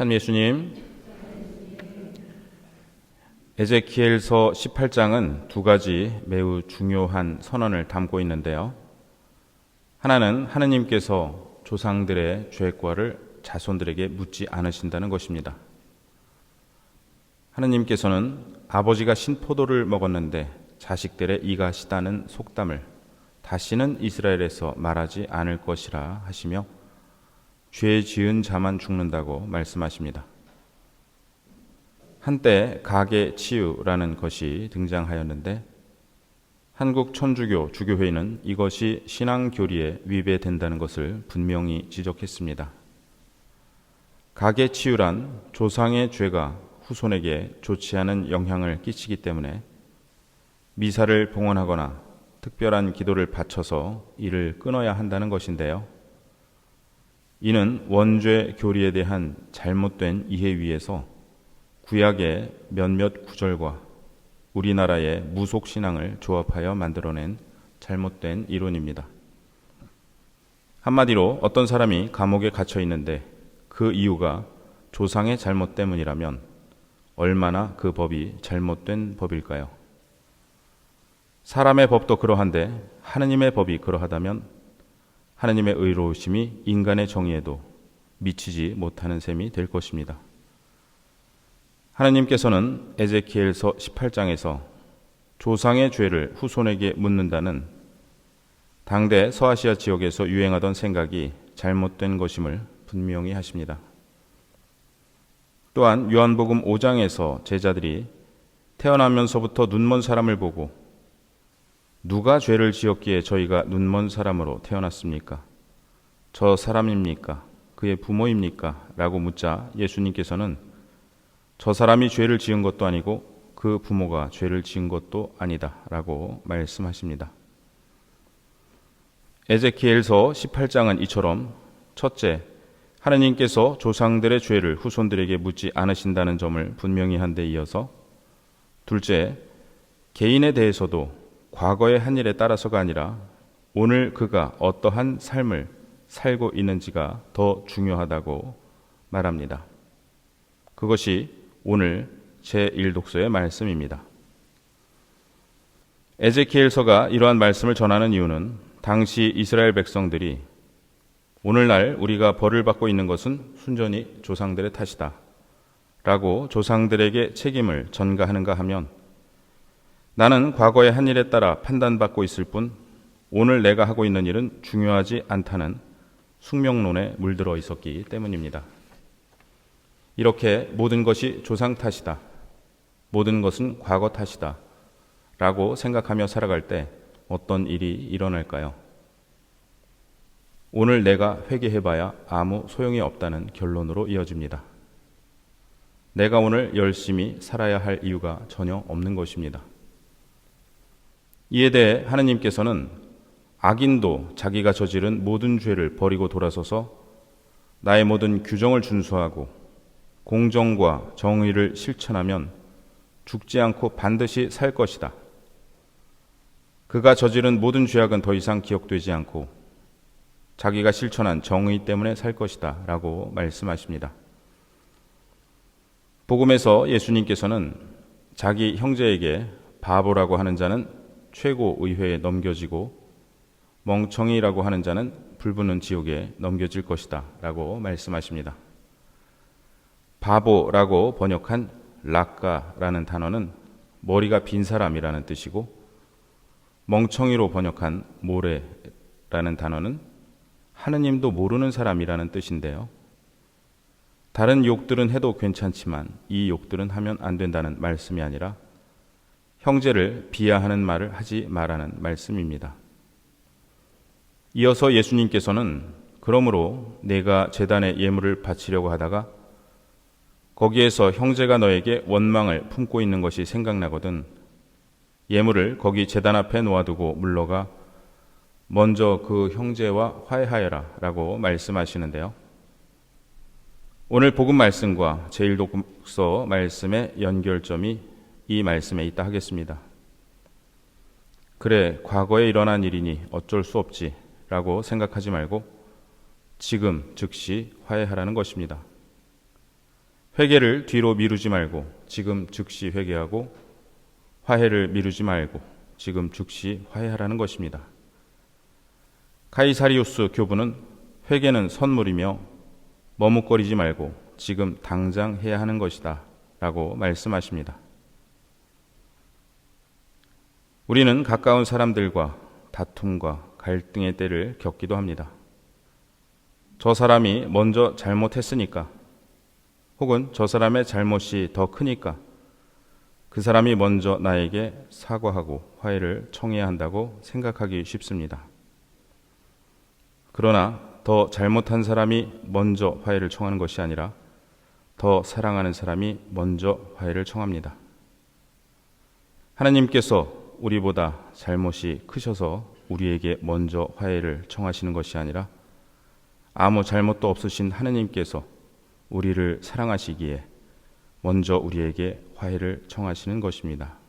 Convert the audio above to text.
참 예수님. 에제키엘서 18장은 두 가지 매우 중요한 선언을 담고 있는데요. 하나는 하느님께서 조상들의 죄과를 자손들에게 묻지 않으신다는 것입니다. 하느님께서는 아버지가 신포도를 먹었는데 자식들의 이가 시다는 속담을 다시는 이스라엘에서 말하지 않을 것이라 하시며 죄 지은 자만 죽는다고 말씀하십니다. 한때 가계 치유라는 것이 등장하였는데 한국 천주교 주교회는 이것이 신앙 교리에 위배된다는 것을 분명히 지적했습니다. 가계 치유란 조상의 죄가 후손에게 좋지 않은 영향을 끼치기 때문에 미사를 봉헌하거나 특별한 기도를 바쳐서 이를 끊어야 한다는 것인데요. 이는 원죄 교리에 대한 잘못된 이해 위에서 구약의 몇몇 구절과 우리나라의 무속 신앙을 조합하여 만들어낸 잘못된 이론입니다. 한마디로 어떤 사람이 감옥에 갇혀 있는데 그 이유가 조상의 잘못 때문이라면 얼마나 그 법이 잘못된 법일까요? 사람의 법도 그러한데 하느님의 법이 그러하다면 하느님의 의로우심이 인간의 정의에도 미치지 못하는 셈이 될 것입니다. 하느님께서는 에제키엘서 18장에서 조상의 죄를 후손에게 묻는다는 당대 서아시아 지역에서 유행하던 생각이 잘못된 것임을 분명히 하십니다. 또한 요한복음 5장에서 제자들이 태어나면서부터 눈먼 사람을 보고 누가 죄를 지었기에 저희가 눈먼 사람으로 태어났습니까? 저 사람입니까? 그의 부모입니까? 라고 묻자 예수님께서는 저 사람이 죄를 지은 것도 아니고 그 부모가 죄를 지은 것도 아니다. 라고 말씀하십니다. 에제키엘서 18장은 이처럼 첫째, 하느님께서 조상들의 죄를 후손들에게 묻지 않으신다는 점을 분명히 한 데 이어서 둘째, 개인에 대해서도 과거의 한 일에 따라서가 아니라 오늘 그가 어떠한 삶을 살고 있는지가 더 중요하다고 말합니다. 그것이 오늘 제1독서의 말씀입니다. 에제키엘서가 이러한 말씀을 전하는 이유는 당시 이스라엘 백성들이 오늘날 우리가 벌을 받고 있는 것은 순전히 조상들의 탓이다. 라고 조상들에게 책임을 전가하는가 하면 나는 과거의 한 일에 따라 판단받고 있을 뿐 오늘 내가 하고 있는 일은 중요하지 않다는 숙명론에 물들어 있었기 때문입니다. 이렇게 모든 것이 조상 탓이다. 모든 것은 과거 탓이다. 라고 생각하며 살아갈 때 어떤 일이 일어날까요? 오늘 내가 회개해봐야 아무 소용이 없다는 결론으로 이어집니다. 내가 오늘 열심히 살아야 할 이유가 전혀 없는 것입니다. 이에 대해 하느님께서는 악인도 자기가 저지른 모든 죄를 버리고 돌아서서 나의 모든 규정을 준수하고 공정과 정의를 실천하면 죽지 않고 반드시 살 것이다. 그가 저지른 모든 죄악은 더 이상 기억되지 않고 자기가 실천한 정의 때문에 살 것이다. 라고 말씀하십니다. 복음에서 예수님께서는 자기 형제에게 바보라고 하는 자는 최고 의회에 넘겨지고 멍청이라고 하는 자는 불붙는 지옥에 넘겨질 것이다. 라고 말씀하십니다. 바보라고 번역한 락가라는 단어는 머리가 빈 사람이라는 뜻이고 멍청이로 번역한 모래라는 단어는 하느님도 모르는 사람이라는 뜻인데요. 다른 욕들은 해도 괜찮지만 이 욕들은 하면 안 된다는 말씀이 아니라 형제를 비하하는 말을 하지 말라는 말씀입니다. 이어서 예수님께서는 그러므로 내가 재단에 예물을 바치려고 하다가 거기에서 형제가 너에게 원망을 품고 있는 것이 생각나거든 예물을 거기 재단 앞에 놓아두고 물러가 먼저 그 형제와 화해하여라 라고 말씀하시는데요. 오늘 복음 말씀과 제1독서 말씀의 연결점이 이 말씀에 있다 하겠습니다. 그래, 과거에 일어난 일이니 어쩔 수 없지 라고 생각하지 말고 지금 즉시 화해하라는 것입니다. 회개를 뒤로 미루지 말고 지금 즉시 회개하고 화해를 미루지 말고 지금 즉시 화해하라는 것입니다. 카이사리우스 교부는 회개는 선물이며 머뭇거리지 말고 지금 당장 해야 하는 것이다 라고 말씀하십니다. 우리는 가까운 사람들과 다툼과 갈등의 때를 겪기도 합니다. 저 사람이 먼저 잘못했으니까 혹은 저 사람의 잘못이 더 크니까 그 사람이 먼저 나에게 사과하고 화해를 청해야 한다고 생각하기 쉽습니다. 그러나 더 잘못한 사람이 먼저 화해를 청하는 것이 아니라 더 사랑하는 사람이 먼저 화해를 청합니다. 하나님께서 우리보다 잘못이 크셔서 우리에게 먼저 화해를 청하시는 것이 아니라 아무 잘못도 없으신 하나님께서 우리를 사랑하시기에 먼저 우리에게 화해를 청하시는 것입니다.